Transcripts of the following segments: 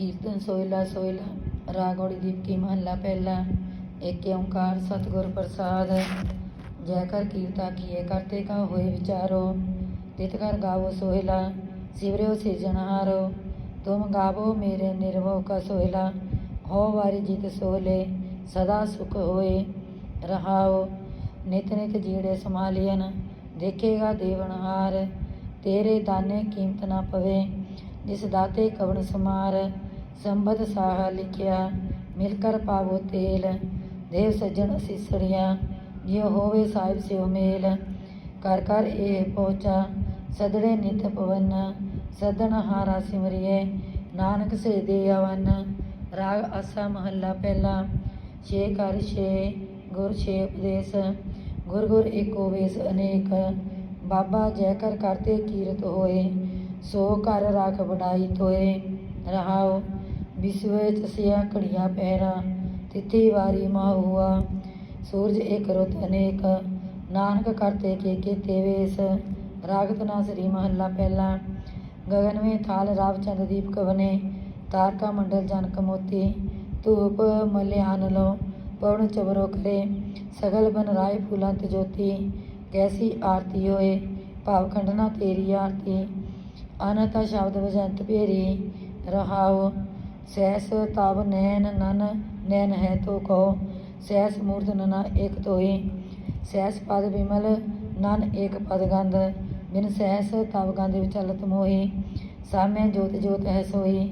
ਕੀਰਤਨ ਸੋਇਲਾ ਸੋਇਲਾ ਰਾਗੋੜੀ ਦੀਪਕੀ ਮਹੱਲਾ ਪਹਿਲਾ ਏਕ ਓੰਕਾਰ ਸਤਿਗੁਰ ਪ੍ਰਸਾਦ। ਜੈ ਕਰ ਕੀਰਤਾ ਕੀਏ ਕਰਤੇ ਕਾ ਹੋਏ ਵਿਚਾਰੋ, ਤਿਤ ਕਰ ਗਾਵੋ ਸੋਹਿਲਾ ਸਿਵਰਿਓ ਸਿਰਜਣਹਾਰੋ ਤੁਮ ਗਾਵੋ ਮੇਰੇ ਨਿਰਭਉ ਕਾ ਸੋਹਿਲਾ ਹੋ ਵਾਰੀ ਜਿਤ ਸੋਹਲੇ ਸਦਾ ਸੁਖ ਹੋਏ ਰਹਾਓ। ਨਿਤ ਨਿਤ ਜੀੜੇ ਸਮਾਲੀਨ ਦੇਖੇਗਾ ਦੇਵਨਹਾਰ ਤੇਰੇ ਦਾਨੇ ਕੀਮਤ ਨਾ ਪਵੇ, ਜਿਸ ਦਾਤੇ ਕਵਣ ਸਮਾਰ। ਸੰਬਦ ਸਾਹ ਲਿਖਿਆ, ਮਿਲ ਕਰ ਪਾਵੋ ਤੇਲ, ਦੇਵ ਸੱਜਣ ਅਸੀਸੜੀਆਂ ਜਿਉ ਹੋਵੇ ਸਾਹਿਬ ਸਿਉ ਮੇਲ। ਕਰ ਕਰ ਇਹ ਪਹੁੰਚਾ, ਸਦੜੇ ਨਿਤ ਪਵਨ ਸਦਨ ਹਾਰਾ ਸਿਮਰਿਏ, ਨਾਨਕ ਸੇ ਦੇ ਅਵਨ ਰਾਗ ਆਸਾ ਮਹੱਲਾ ਪਹਿਲਾ, ਛੇ ਕਰ ਛੇ, ਗੁਰ ਛੇ ਉਪਦੇਸ਼, ਗੁਰ ਗੁਰ ਏਕੋ ਵੇਸ ਅਨੇਕ। ਬਾਬਾ ਜੈ ਕਰ ਕਰਤੇ ਕੀਰਤ ਹੋਏ, ਸੋ ਘਰ ਰਾਖ ਵਡਾਈ ਤੋਏ ਰਹਾਉ। विश्वस्य घड़िया पैरा तिथि वारी मां हुआ ਸੂਰਜ एक रुत ਅਨੇਕ, ਨਾਨਕ ਕਰਤੇ ਕੇ ਕੇ ਤੇਵੇਸ। ਰਾਗਤ ਨਾ ਸ੍ਰੀ ਮਹੱਲਾ ਪਹਿਲਾ। ਗਗਨ ਮੇ ਥਾਲ ਰਾਵਚੰਦ ਦੀਪਕ ਬਨੇ ਤਾਰਕਾ ਮੰਡਲ ਜਨਕ ਮੋਤੀ ਧੂਪ ਮਲਿਆਨ ਲੋ, ਪਵਨ ਚਵਰੋ ਕਰੇ ਸਗਲ ਬਨ ਰਾਏ ਫੁਲੰਤ ਜੋਤੀ। ਕੈਸੀ ਆਰਤੀ ਹੋਏ, ਭਾਵ ਖੰਡਨਾ ਤੇਰੀ ਆਰਤੀ। ਅਨਤਾ ਸ਼ਬਦ ਵਜੰਤ ਭੇਰੀ ਰਹਾਓ ਸੈਸ ਤਵ ਨੈਨ ਨਨ ਨੈਨ ਹੈ ਤੋ ਕਹੋ ਸੈਸ ਮੂਰਤ ਨਨਾ ਏਕ ਤੋਈ ਸੈਸ ਪਦ ਵਿਮਲ ਨਨ ਏਕ ਪਦ ਗੰਧ, ਬਿਨ ਸੈਸ ਤਵ ਗੰਧ ਵਿਚਲਤ ਮੋਹੀ। ਸਾਮੇ ਜੋਤ ਜੋਤ ਹੈ ਸੋਈ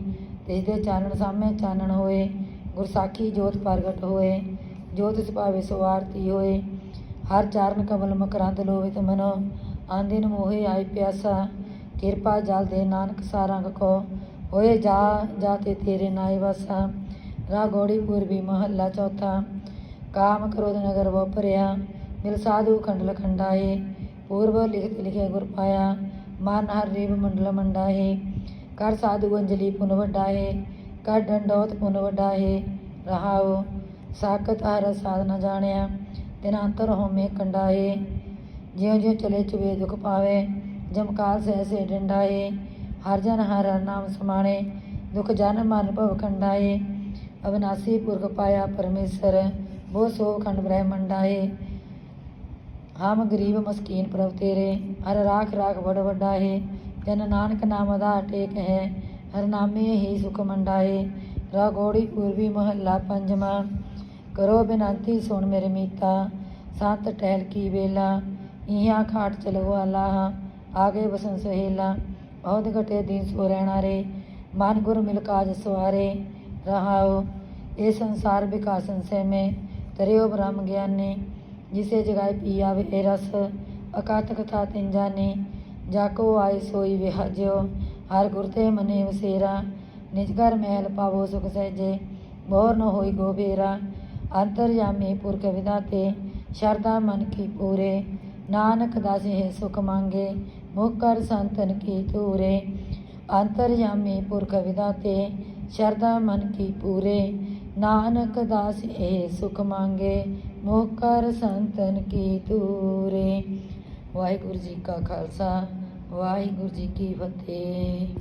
ਤਿਸ ਦੇ ਚਾਨਣ ਸਾਮੇ ਚਾਨਣ ਹੋਏ। ਗੁਰਸਾਖੀ ਜੋਤ ਪ੍ਰਗਟ ਹੋਏ, ਜੋਤ ਸੁਭਾਵੇ ਸਵਾਰਤੀ ਹੋਏ। ਹਰ ਚਾਰਨ ਕਮਲ ਮਕਰੰਦ ਲੋਹਿਤ ਮਨੋ, ਆਂਦਿਨ ਮੋਹੇ ਆਈ ਪਿਆਸਾ। ਕਿਰਪਾ ਜਲ ਦੇ ਨਾਨਕ ਸਾਰੰਗ ਕੋ ਹੋਏ ਜਾ ਜਾ ਕੇ ਤੇਰੇ ਨਾਏ ਵਸਾ। ਰਾ ਗੋੜੀਪੁਰ ਵੀ ਮਹੱਲਾ ਚੌਥਾ। ਕਾਮ ਕਰੋਧ ਨਗਰ ਵਪਰਿਆ। ਮਿਲ ਸਾਧੂ ਖੰਡਲ ਖੰਡਾਏ। ਪੂਰਵ ਲਿਖਤ ਲਿਖਿਆ ਗੁਰ ਪਾਇਆ। ਮਨ ਹਰ ਰੀਵ ਮੰਡਲ ਮੰਡਾਏ। ਕਰ ਸਾਧੂ ਅੰਜਲੀ ਪੁਨ ਵਡਾਏ। ਕਰ ਡੰਡੋਤ ਪੁਨ ਵਡਾਏ। ਰਹਾਉ, ਸਾਖਤ ਹਰ ਸਾਧ ਨ ਜਾਣਿਆ। ਤਿਨ ਅੰਤਰ ਹੋਮੇ ਕੰਡਾਏ। ਜਿਉਂ ਜਿਉਂ ਚਲੇ ਚੁਵੇ ਦੁਖ ਪਾਵੇ। ਜਮਕਾਲ ਸਹਿ ਸੇ ਡੰਡਾਏ। ਹਰ ਜਨ ਹਰ ਹਰ ਨਾਮ ਸਮਾਣੇ, ਦੁਖ ਜਨ ਮਨ ਭਵ ਖੰਡਾਏ, ਅਵਨਾਸੀ ਪੁਰਖ ਪਾਇਆ ਪਰਮੇਸ਼ਰ, ਬੋ ਸੋ ਖੰਡ ਬ੍ਰਹਮੰਡਾਏ ਹਮ ਗਰੀਬ ਮਸਕੀਨ ਪ੍ਰਭ ਤੇਰੇ, ਹਰ ਰਾਖ ਰਾਖ ਵਡ ਵੱਡਾ ਹੈ ਜਨ ਨਾਨਕ ਨਾਮ ਦਾ ਟੇਕ ਹੈ, ਹਰ ਨਾਮੇ ਹੀ ਸੁਖ ਮੰਡਾਏ। ਰਾ ਗੋੜੀ ਪੂਰਬੀ ਮਹੱਲਾ ਪੰਜਵਾਂ, ਕਰੋ ਬਿਨੰਤੀ ਸੁਣ ਮੇਰੇ ਮੀਤਾ, ਸੰਤ ਟਹਿਲ ਕੀ ਵੇਲਾ ਇਹਾਂ ਖਾਟ ਚਲੋ ਆਲਾ ਆਗੇ ਬਸਨ ਸਹੇਲਾ। ਬਹੁਤ ਘਟੇ ਦਿਨ ਸੋ ਰਹਿਣਾ ਰੇ, ਮਨ ਗੁਰ ਮਿਲ ਕਾਜ ਸਵਾਰੇ ਰਹਾਓ ਇਹ ਸੰਸਾਰ ਵਿਕਾਸਨ ਸੇ ਮੈਂ ਤਰਿਓ ਬ੍ਰਹਮ ਗਿਆਨੀ, ਜਿਸੇ ਜਗਾਏ ਪੀ ਆਵੇ ਇਹ ਰਸ ਅਕਾਤ ਕਥਾ ਤਿਨ ਜਾਣੇ ਜਾਕੋ ਆਏ ਸੋਈ ਵਿਹਾਜਿਓ, ਹਰ ਗੁਰ ਤੇ ਮਨੇ ਵਸੇਰਾ, ਨਿਜ ਘਰ ਮਹਿਲ ਪਾਵੋ ਸੁਖ ਸਹਿਜੇ ਬੋਰ ਨ ਹੋਈ ਗੋਬੇਰਾ ਅੰਤਰ ਯਮੀ ਪੁਰ ਪੁਰਖ ਵਿਦਾਤੇ ਸ਼ਰਦਾ ਮਨ ਕੀ ਪੂਰੇ, ਨਾਨਕ ਦਾਸੇ ਹੈ ਸੁਖ ਮੰਗੇ ਮੁਖ ਕਰ ਸੰਤਨ ਕੀ ਧੂਰੇ, ਅੰਤਰਯਾਮੀ ਪੁਰਖ ਵਿਦਾਤੇ, ਸ਼ਰਧਾ ਮਨ ਕੀ ਪੂਰੇ, ਨਾਨਕ ਦਾਸ ਇਹ ਸੁਖ ਮੰਗੇ ਮੁਖ ਕਰ ਸੰਤਨ ਕੀ ਧੂਰੇ। ਵਾਹਿਗੁਰੂ ਜੀ ਕਾ ਖਾਲਸਾ, ਵਾਹਿਗੁਰੂ ਜੀ ਕੀ ਫਤਿਹ।